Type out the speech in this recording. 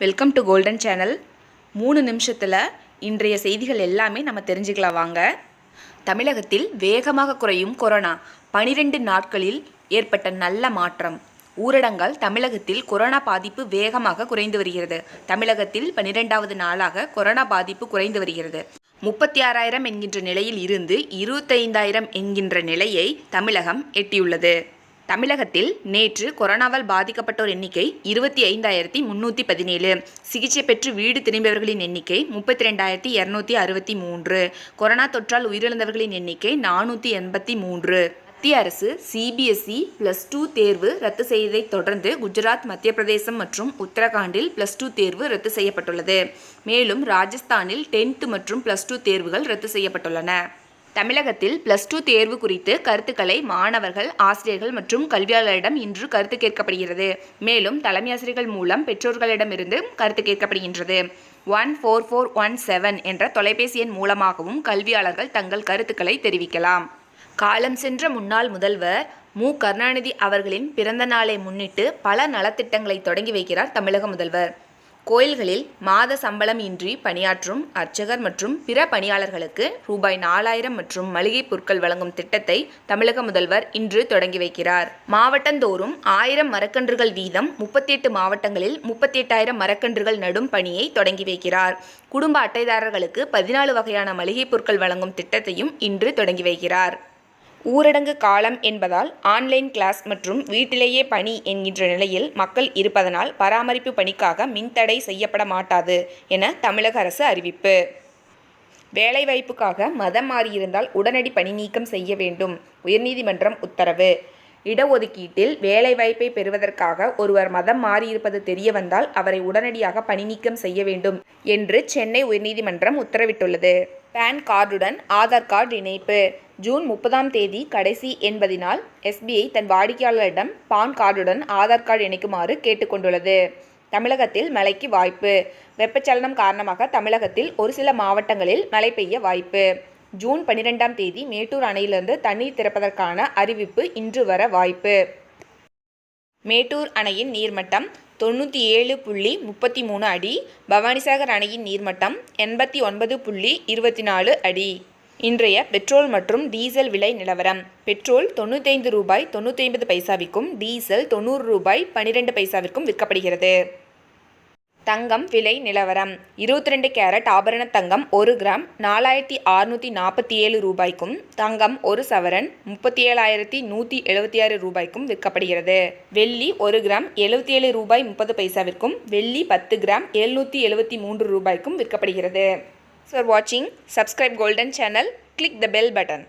Welcome to golden channel மூணு நிமிஷத்தில் இன்றைய செய்திகள் எல்லாமே நம்ம தெரிஞ்சுக்கலாம் வாங்க. தமிழகத்தில் வேகமாக குறையும் கொரோனா. பனிரெண்டு நாட்களில் ஏற்பட்ட நல்ல மாற்றம். ஊரடங்கால் தமிழகத்தில் கொரோனா பாதிப்பு வேகமாக குறைந்து வருகிறது. தமிழகத்தில் பனிரெண்டாவது நாளாக கொரோனா பாதிப்பு குறைந்து வருகிறது. முப்பத்தி ஆறாயிரம் என்கின்ற நிலையில் இருந்து இருபத்தைந்தாயிரம் என்கின்ற நிலையை தமிழகம் எட்டியுள்ளது. தமிழகத்தில் நேற்று கொரோனாவால் பாதிக்கப்பட்டோர் எண்ணிக்கை இருபத்தி ஐந்தாயிரத்தி முன்னூற்றி பதினேழு. சிகிச்சை பெற்று வீடு திரும்பியவர்களின் எண்ணிக்கை முப்பத்தி ரெண்டாயிரத்தி இரநூத்தி அறுபத்தி மூன்று. கொரோனா தொற்றால் உயிரிழந்தவர்களின் எண்ணிக்கை நானூற்றி எண்பத்தி மூன்று. மத்திய அரசு சிபிஎஸ்இ பிளஸ் டூ தேர்வு ரத்து செய்ததைத் தொடர்ந்து குஜராத் மத்திய பிரதேசம் மற்றும் உத்தரகாண்டில் பிளஸ் டூ தேர்வு ரத்து செய்யப்பட்டுள்ளது. மேலும் ராஜஸ்தானில் டென்த் மற்றும் பிளஸ் டூ தேர்வுகள் ரத்து செய்யப்பட்டுள்ளன. தமிழகத்தில் பிளஸ் டூ தேர்வு குறித்து கருத்துக்களை மாணவர்கள் ஆசிரியர்கள் மற்றும் கல்வியாளரிடம் இன்று கருத்து கேட்கப்படுகிறது. மேலும் தலைமை ஆசிரியர்கள் மூலம் பெற்றோர்களிடமிருந்து கருத்து கேட்கப்படுகின்றது. One four four one seven என்ற தொலைபேசி எண் மூலமாகவும் கல்வியாளர்கள் தங்கள் கருத்துக்களை தெரிவிக்கலாம். காலம் சென்ற முன்னாள் முதல்வர் மு. கருணாநிதி அவர்களின் பிறந்த நாளை முன்னிட்டு பல நலத்திட்டங்களை தொடங்கி வைக்கிறார் தமிழக முதல்வர். கோயில்களில் மாத சம்பளம் இன்றி பணியாற்றும் அர்ச்சகர் மற்றும் பிற பணியாளர்களுக்கு ரூபாய் நாலாயிரம் மற்றும் மளிகை பொருட்கள் வழங்கும் திட்டத்தை தமிழக முதல்வர் இன்று தொடங்கி வைக்கிறார். மாவட்டந்தோறும் ஆயிரம் மரக்கன்றுகள் வீதம் முப்பத்தி எட்டு மாவட்டங்களில் முப்பத்தி எட்டாயிரம் மரக்கன்றுகள் நடும் பணியை தொடங்கி வைக்கிறார். குடும்ப அட்டைதாரர்களுக்கு பதினாலு வகையான மளிகை பொருட்கள் வழங்கும் திட்டத்தையும் இன்று தொடங்கி வைக்கிறார். ஊரடங்கு காலம் என்பதால் ஆன்லைன் கிளாஸ் மற்றும் வீட்டிலேயே பணி என்கின்ற நிலையில் மக்கள் இருப்பதனால் பராமரிப்பு பணிக்காக மின்தடை செய்யப்பட மாட்டாது என தமிழக அரசு அறிவிப்பு. வேலைவாய்ப்புக்காக மதம் மாறியிருந்தால் உடனடி பணி நீக்கம் செய்ய வேண்டும். உயர்நீதிமன்றம் உத்தரவு. இடஒதுக்கீட்டில் வேலைவாய்ப்பை பெறுவதற்காக ஒருவர் மதம் மாறியிருப்பது தெரிய வந்தால் அவரை உடனடியாக பணி நீக்கம் செய்ய வேண்டும் என்று சென்னை உயர்நீதிமன்றம் உத்தரவிட்டுள்ளது. பேன் கார்டுடன் ஆதார் கார்டு இணைப்பு. ஜூன் முப்பதாம் தேதி கடைசி என்பதினால் எஸ்பிஐ தன் வாடிக்கையாளரிடம் பான் கார்டுடன் ஆதார் கார்டு இணைக்குமாறு கேட்டுக்கொண்டுள்ளது. தமிழகத்தில் மழைக்கு வாய்ப்பு. வெப்பச்சலனம் காரணமாக தமிழகத்தில் ஒரு சில மாவட்டங்களில் மழை பெய்ய வாய்ப்பு. ஜூன் பன்னிரெண்டாம் தேதி மேட்டூர் அணையிலிருந்து தண்ணீர் திறப்பதற்கான அறிவிப்பு இன்று வர வாய்ப்பு. மேட்டூர் அணையின் நீர்மட்டம் தொண்ணூற்றி ஏழு புள்ளி முப்பத்தி மூணு அடி பவானிசாகர் அணையின் நீர்மட்டம் எண்பத்தி ஒன்பது புள்ளி இருபத்தி நாலு அடி. இன்றைய பெட்ரோல் மற்றும் டீசல் விலை நிலவரம். பெட்ரோல் தொண்ணூத்தைந்து ரூபாய் தொண்ணூற்றி ஐம்பது பைசாவிற்கும் டீசல் தொண்ணூறு ரூபாய் பன்னிரெண்டு பைசாவிற்கும் விற்கப்படுகிறது. தங்கம் விலை நிலவரம். இருபத்தி ரெண்டு கேரட் ஆபரண தங்கம் ஒரு கிராம் நாலாயிரத்தி அறுநூற்றி நாற்பத்தி ஏழு ரூபாய்க்கும் தங்கம் ஒரு சவரன் முப்பத்தி ஏழாயிரத்தி நூற்றி எழுபத்தி ஆறு ரூபாய்க்கும் விற்கப்படுகிறது. வெள்ளி ஒரு கிராம் எழுபத்தி ஏழு ரூபாய் முப்பது பைசாவிற்கும் வெள்ளி பத்து கிராம் எழுநூற்றி எழுபத்தி மூன்று ரூபாய்க்கும் விற்கப்படுகிறது. for watching. Subscribe Golden channel. Click the bell button.